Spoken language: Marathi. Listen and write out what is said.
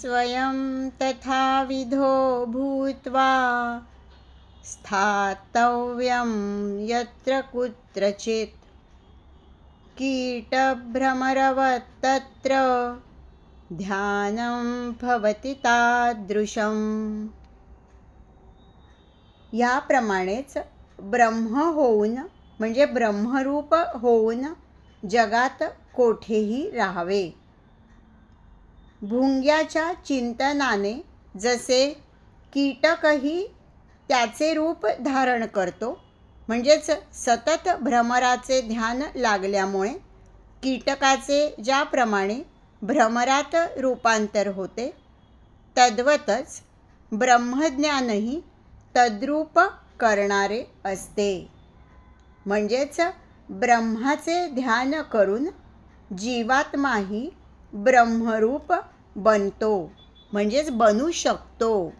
स्वयं तथाविधो भूत्वा स्थातव्यं यत्र कुत्रचित्। कीटभ्रमरवत् तत्र ध्यानं भवति तादृशम्। याप्रमाणेच ब्रह्म होऊन म्हणजे ब्रह्मरूप होऊन जगात कोठेही राहावे भुंग्याच्या चिंतनाने जसे कीटकही त्याचे रूप धारण करतो म्हणजेच सतत भ्रमराचे ध्यान लागल्यामुळे कीटकाचे ज्याप्रमाणे भ्रमरात रूपांतर होते तद्वतच ब्रह्मज्ञानही तद्रूप करणारे असते. म्हणजेच ब्रह्माचे ध्यान करून जीवात्माही ब्रह्मरूप बनतो. म्हणजेच बनू शकतो.